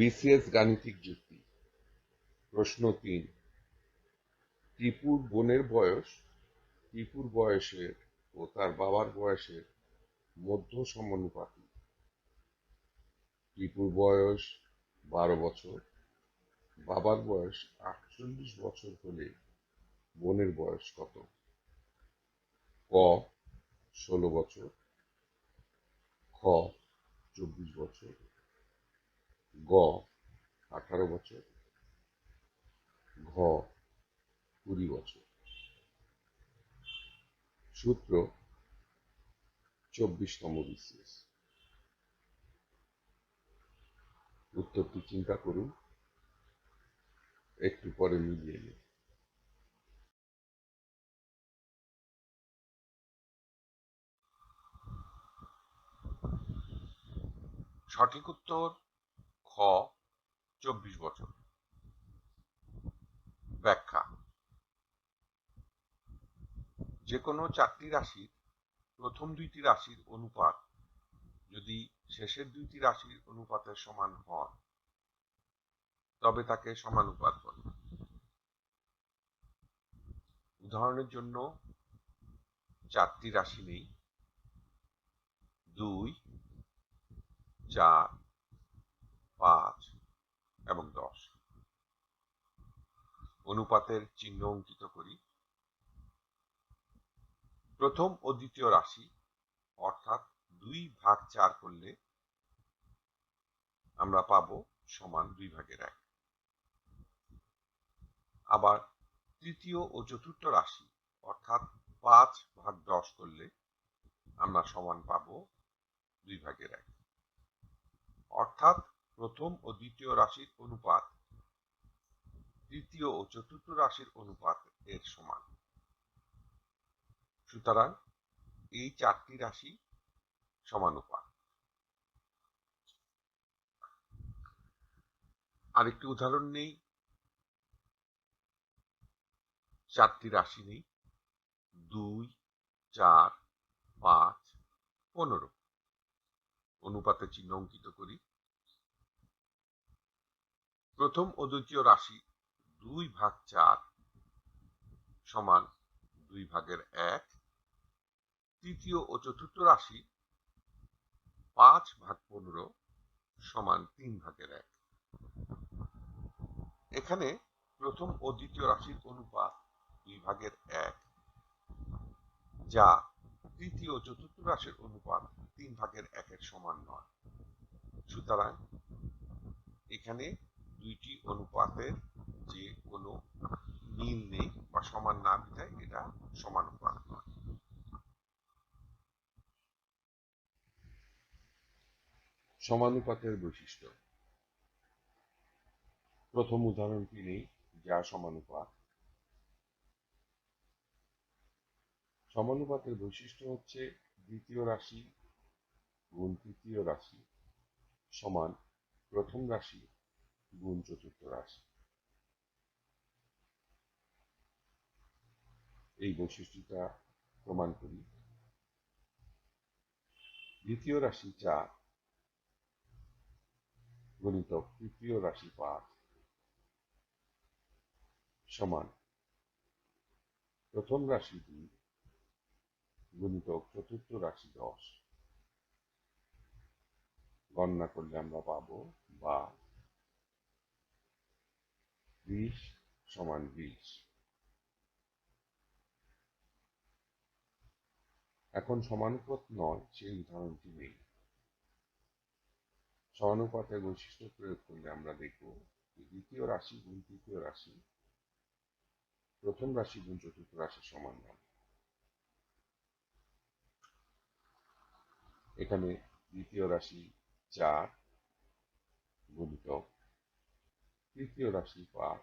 BCS গাণিতিক যুক্তি। প্রশ্ন তিন। টিপুর বোনের বয়স, টিপুর বয়সের ও তার বাবার বয়সের মধ্য সমানুপাতি টিপুর বয়স বারো বছর, বাবার বয়স আটচল্লিশ বছর হলে বোনের বয়স কত? ক, ষোলো বছর, খ, চব্বিশ বছর গ, আঠারো বছর। ঘ, কুড়ি বছর। সূত্র, চব্বিশতম বিসিএস। উত্তরটি চিন্তা করুন। একটু পরে মিলিয়ে নিন। সঠিক উত্তর খ, চব্বিশ বছর। ব্যাখ্যা। যে কোনো চারটি রাশির, প্রথম দুইটি রাশির অনুপাত যদি শেষের দুইটি রাশির অনুপাতের সমান হয় তবে তাকে সমানুপাত বলে। উদাহরণের জন্য, চারটি রাশি নেই। দুই, চার পাঁচ এবং দশ। অনুপাতের চিহ্ন অঙ্কিত করি। প্রথম ও দ্বিতীয় রাশি, অর্থাৎ দুই ভাগ চার করলে আমরা পাব সমান দুই ভাগের এক। আবার তৃতীয় ও চতুর্থ রাশি, অর্থাৎ পাঁচ ভাগ দশ করলে আমরা সমান পাব দুই ভাগের এক। অর্থাৎ প্রথম ও দ্বিতীয় রাশির অনুপাত। তৃতীয় ও চতুর্থ রাশির অনুপাত এর সমান। সুতরাং এই চারটি রাশি সমানুপাত। আরেকটি উদাহরণ নেই। চারটি রাশি নেই। দুই, চার, পাঁচ, পনেরো। অনুপাতে চিহ্ন অঙ্কিত করি। প্রথম ও দ্বিতীয় রাশি দুই ভাগ চার সমান দুই ভাগের এক। তৃতীয় ও চতুর্থ রাশি পাঁচ ভাগ পনেরো সমান তিন ভাগের এক। এখানে প্রথম ও দ্বিতীয় রাশির অনুপাত দুই ভাগের এক, যা তৃতীয় ও চতুর্থ রাশির অনুপাত তিন ভাগের একের সমান নয়। সুতরাং এখানে দুইটি অনুপাতের যে কোনো মিল নেই বা সমান না বিধায় এটা সমানুপাত নয়। সমানুপাতের বৈশিষ্ট্য। প্রথম উদাহরণটি নেই, যা সমানুপাত। সমানুপাতের বৈশিষ্ট্য হচ্ছে দ্বিতীয় রাশি গুণ তৃতীয় রাশি সমান প্রথম রাশি গুণ চতুর্থ রাশি এই বৈশিষ্ট্যটা প্রমাণ করি দ্বিতীয় রাশি চার গণিত তৃতীয় রাশি পাঁচ সমান প্রথম রাশি দুই গুণিত চতুর্থ রাশি দশ গণনা করলে আমরা পাবো বা বিশ সমান বিশ। এখন সমানুপাত নয়, সেই উদাহরণটি নেই। সমানুপাতের বৈশিষ্ট্য প্রয়োগ করলে আমরা দেখব দ্বিতীয় রাশি গুণ তৃতীয় রাশি, প্রথম রাশি গুণ চতুর্থ রাশি সমান নয়। এখানে দ্বিতীয় রাশি চার গুণিত তৃতীয় রাশি পাঁচ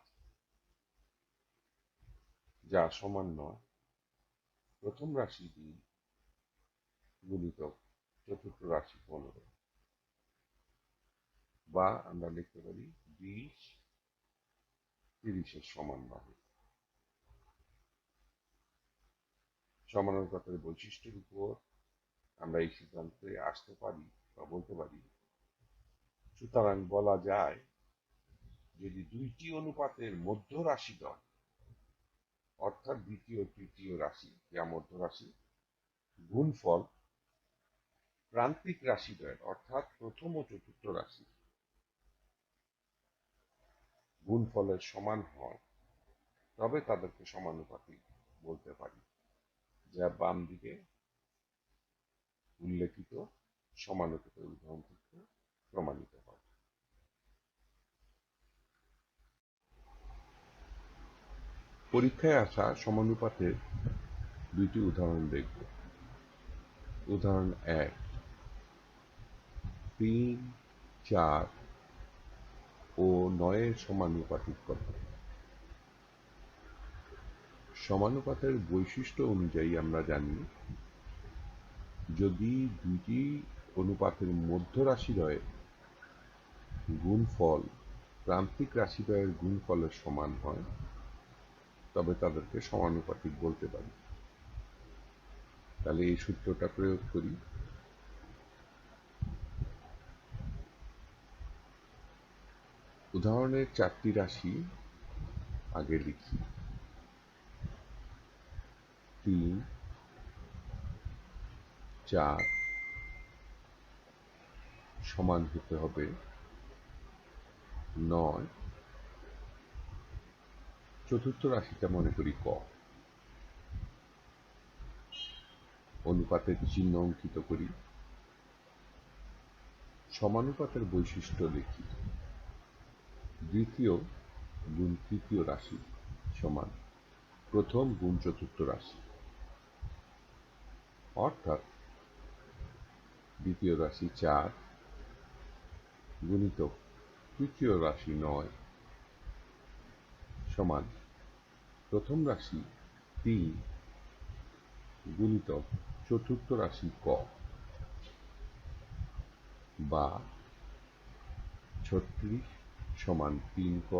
যা সমান নয়। প্রথম রাশি দুই, গুণিত চতুর্থ রাশি পনেরো। বা আমরা লিখতে পারি বিশ, তিরিশের সমান হবে সমানুপাতের বৈশিষ্ট্যের উপর আমরা এই সিদ্ধান্তে আসতে পারি বা বলতে পারি, সুতরাং বলা যায় যদি দুইটি অনুপাতের মধ্য রাশিদ্বয় অর্থাৎ দ্বিতীয়, তৃতীয় রাশি, যা মধ্য রাশি, গুণফল প্রান্তিক রাশিদ্বয়ের অর্থাৎ প্রথম ও চতুর্থ রাশি, গুণফলের সমান হয়, তবে তাদেরকে সমানুপাতিক বলতে পারি, যা বাম দিকে উল্লেখিত সমানুপাতের উদাহরণ থেকে প্রমাণিত হয় পরীক্ষায় আসা সমানুপাতের দুইটি উদাহরণ দেখব। উদাহরণ এক, তিন, চার ও নয়ের সমানুপাতিক কত? সমানুপাতের বৈশিষ্ট্য অনুযায়ী আমরা জানি, যদি দুইটি অনুপাতের মধ্য রাশিদ্বয়ের গুণফল প্রান্তিক রাশিদ্বয়ের গুণফলের সমান হয় তবে তাদেরকে সমানুপাতিক বলতে পারি। তাহলে এই সূত্রটা প্রয়োগ করি। উদাহরণের চারটি রাশি আগে লিখি। তিন, চার সমান হতে হবে নয় চতুর্থ রাশিটা মনে করি ক। অনুপাতের চিহ্ন অঙ্কিত করি। সমানুপাতের বৈশিষ্ট্য লিখি দ্বিতীয় গুণ তৃতীয় রাশি সমান। প্রথম গুণ চতুর্থ রাশি। অর্থাৎ দ্বিতীয় রাশি চার, গুণিত তৃতীয় রাশি নয়। সমান প্রথম রাশি তিন গুণিত চতুর্থ রাশি ক বা ছত্রিশ সমান তিন ক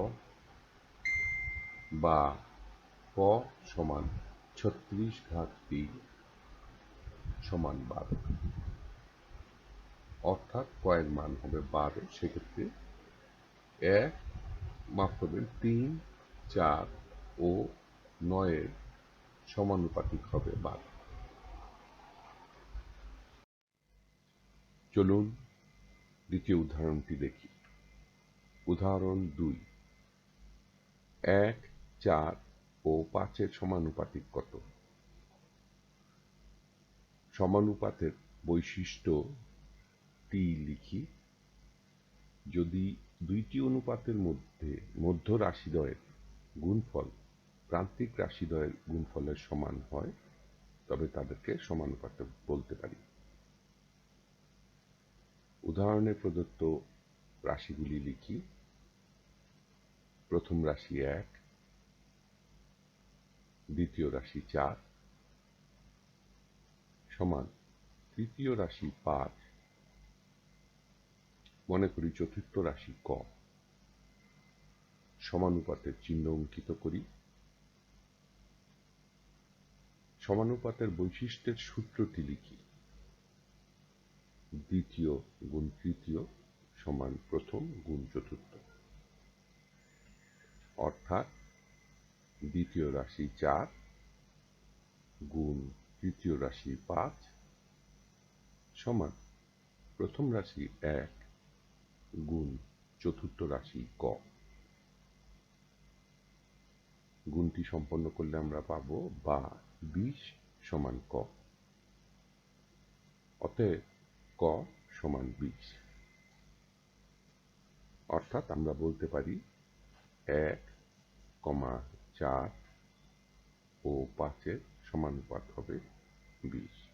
বা ক সমান ছত্রিশ ঘাত তিন সমান বারো। অর্থাৎ কয়ের মান হবে বারো, সেক্ষেত্রে এক মাফ করবেন তিন চার ও নয়ের সমানুপাতিক হবে বারো। চলুন দ্বিতীয় উদাহরণটি দেখি। উদাহরণ দুই। এক, চার ও পাঁচের সমানুপাতিক কত? সমানুপাতের বৈশিষ্ট্যটি লিখি। যদি দুইটি অনুপাতের মধ্যে মধ্য রাশিদ্বয়ের গুণফল, প্রান্তিক রাশিদ্বয়ের গুণফলের সমান হয়, তবে তাদেরকে সমানুপাতে বলতে পারি। উদাহরণে প্রদত্ত রাশিগুলি লিখি। প্রথম রাশি এক, দ্বিতীয় রাশি চার, সমান তৃতীয় রাশি পাঁচ, মনে করি চতুর্থ রাশি ক। সমানুপাতের চিহ্ন অঙ্কিত করি। সমানুপাতের বৈশিষ্ট্যের সূত্রটি লিখি। দ্বিতীয় গুণ তৃতীয় সমান প্রথম গুণ চতুর্থ। অর্থাৎ দ্বিতীয় রাশি চার গুণ তৃতীয় রাশি পাঁচ সমান প্রথম রাশি এক গুণ চতুর্থ রাশি ক। গুণটি সম্পন্ন করলে আমরা পাব বা বিশ সমান ক। অতএব ক সমান বিশ। অর্থাৎ আমরা বলতে পারি এক কমা চার ও পাঁচের সমানুপাত হবে বিশ।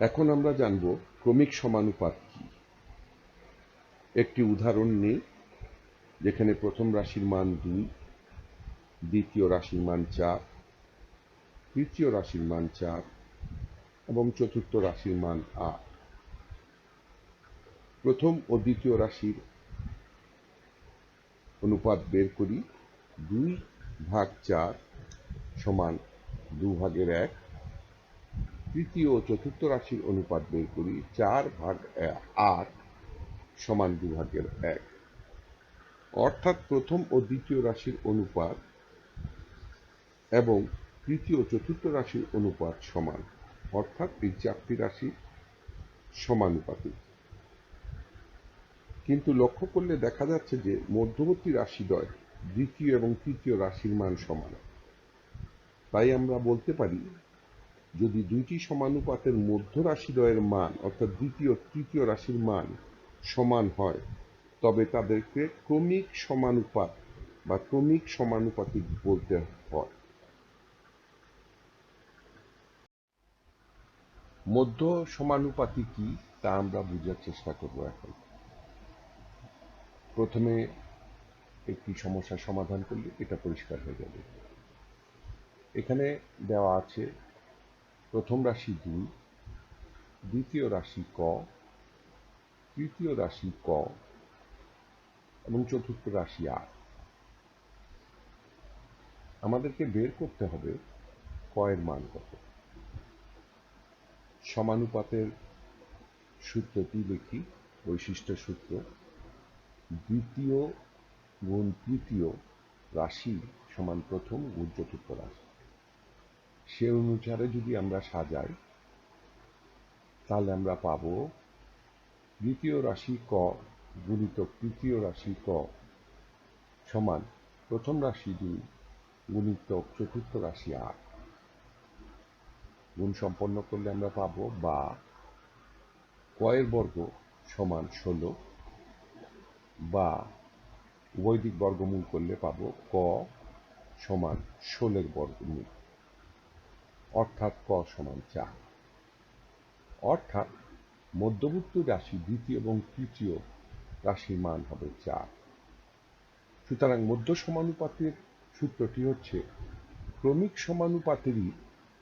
এখন আমরা জানব ক্রমিক সমানুপাত কি। একটি উদাহরণ নিই। যেখানে প্রথম রাশির মান দুই, দ্বিতীয় রাশির মান চার, তৃতীয় রাশির মান চার এবং চতুর্থ রাশির মান আট। প্রথম ও দ্বিতীয় রাশির অনুপাত বের করি, দুই ভাগ চার সমান দু ভাগের এক। তৃতীয় ও চতুর্থ রাশির অনুপাত বের করি, চার ভাগ আট সমান দুভাগের এক। অর্থাৎ প্রথম ও দ্বিতীয় রাশির অনুপাত এবং তৃতীয় চতুর্থ রাশির অনুপাত সমান। অর্থাৎ এই চারটি রাশি সমানুপাতিক। কিন্তু লক্ষ্য করলে দেখা যাচ্ছে যে মধ্যবর্তী রাশিদ্বয় দ্বিতীয় এবং তৃতীয় রাশির মান সমান। তাই আমরা বলতে পারি, যদি দুইটি সমানুপাতের মধ্য রাশিদ্বয়ের মান অর্থাৎ দ্বিতীয় তৃতীয় রাশির মান সমান হয় তবে তাদেরকে ক্রমিক সমানুপাত বা ক্রমিক সমানুপাতিক বলতে হয়। মধ্য সমানুপাতি কি তা আমরা বোঝার চেষ্টা করব এখন। প্রথমে একটি সমস্যার সমাধান করলে এটা পরিষ্কার হয়ে যাবে। এখানে দেওয়া আছে প্রথম রাশি দুই, দ্বিতীয় রাশি ক, তৃতীয় রাশি ক এবং চতুর্থ রাশি আট। আমাদেরকে বের করতে হবে ক এর মান কত? সমানুপাতের সূত্রটি লিখি বৈশিষ্ট্য সূত্র। দ্বিতীয় গুণ তৃতীয় রাশি সমান প্রথম গুণ চতুর্থ রাশি। সে অনুসারে যদি আমরা সাজাই, তাহলে আমরা পাব দ্বিতীয় রাশি ক গুণিত তৃতীয় রাশি ক সমান প্রথম রাশি দুই, গুণিত চতুর্থ রাশি আট। গুণ সম্পন্ন করলে আমরা পাব বা কয়ের বর্গ সমান ষোলো বা উভয় দিক বর্গমূল করলে পাব ক সমান ষোলের বর্গমূল, অর্থাৎ ক সমান চার। অর্থাৎ মধ্যবর্তী রাশি দ্বিতীয় এবং তৃতীয় রাশির মান হবে চার। সুতরাং মধ্য সমানুপাতের সূত্রটি হচ্ছে, ক্রমিক সমানুপাতেরই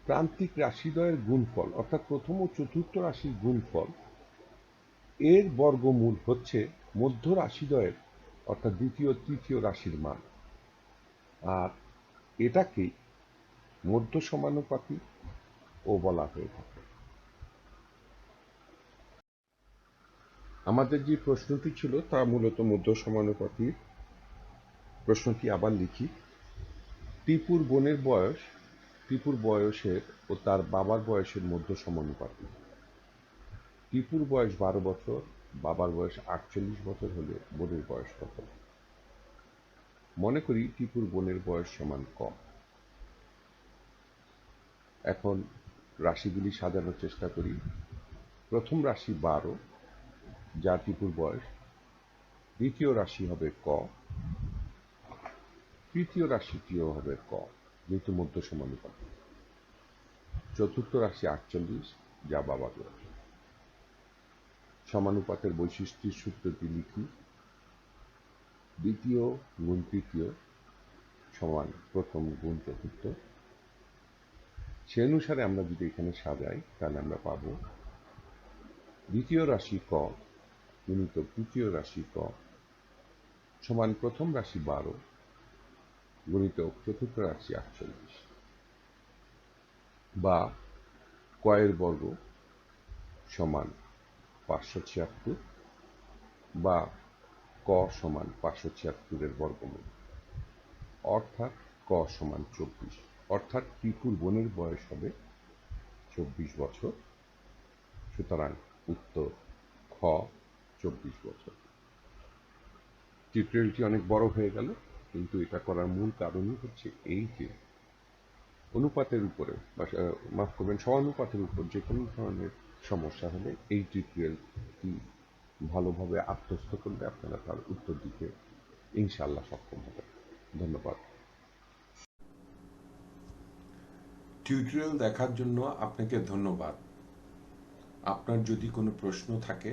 প্রান্তিক রাশিদ্বয়ের গুণফল, অর্থাৎ প্রথম ও চতুর্থ রাশির গুণফল, এর বর্গমূল হচ্ছে মধ্য রাশিদ্বয়ের, অর্থাৎ দ্বিতীয় তৃতীয় রাশির মান। আর এটাকেই মধ্য সমানুপাতি ও বলা হয়ে থাকে। আমাদের যে প্রশ্নটি ছিল তা মূলত মধ্য সমানুপাতির প্রশ্নটি আবার লিখি। টিপুর বোনের বয়স, টিপুর বয়সের ও তার বাবার বয়সের মধ্য সমানুপাতিক টিপুর বয়স বারো বছর, বাবার বয়স আটচল্লিশ বছর হলে বোনের বয়স কত? মনে করি টিপুর বোনের বয়স সমান কম এখন রাশিগুলি সাজানোর চেষ্টা করি। প্রথম রাশি বারো যা টিপুর বয়স দ্বিতীয় রাশি হবে ক। তৃতীয় রাশিটিও হবে ক, যেহেতু মধ্য সমানুপাতিক। চতুর্থ রাশি আটচল্লিশ, যা বাবা বয়স সমানুপাতের বৈশিষ্ট্যের সূত্রটি লিখি, দ্বিতীয় গুণ তৃতীয় সমান প্রথম গুণ চতুর্থ। সে অনুসারে আমরা যদি এখানে সাজাই, তাহলে আমরা পাব দ্বিতীয় রাশি ক গুণিত তৃতীয় রাশি ক। সমান প্রথম রাশি বারো, গুণিত চতুর্থ রাশি আটচল্লিশ। বা কয়ের বর্গ সমান পাঁচশো ছিয়াত্তর বা ক সমান পাঁচশো ছিয়াত্তরের বর্গমূল। অর্থাৎ ক সমান চব্বিশ। অর্থাৎ টিপুর বোনের বয়স হবে চব্বিশ বছর। সুতরাং উত্তর খ চব্বিশ বছর। টিউটোরিয়ালটি অনেক বড় হয়ে গেল, কিন্তু এটা করার মূল কারণই হচ্ছে এই যে অনুপাতের উপরে, বা মাফ করবেন, সমানুপাতের উপর যে কোনো ধরনের সমস্যা হলে এই টিউটোরিয়ালটি ভালোভাবে আত্মস্থ করলে আপনারা তার উত্তর দিতে ইনশাল্লাহ সক্ষম হবে ধন্যবাদ। টিউটোরিয়াল দেখার জন্য আপনাকে ধন্যবাদ। আপনার যদি কোনো প্রশ্ন থাকে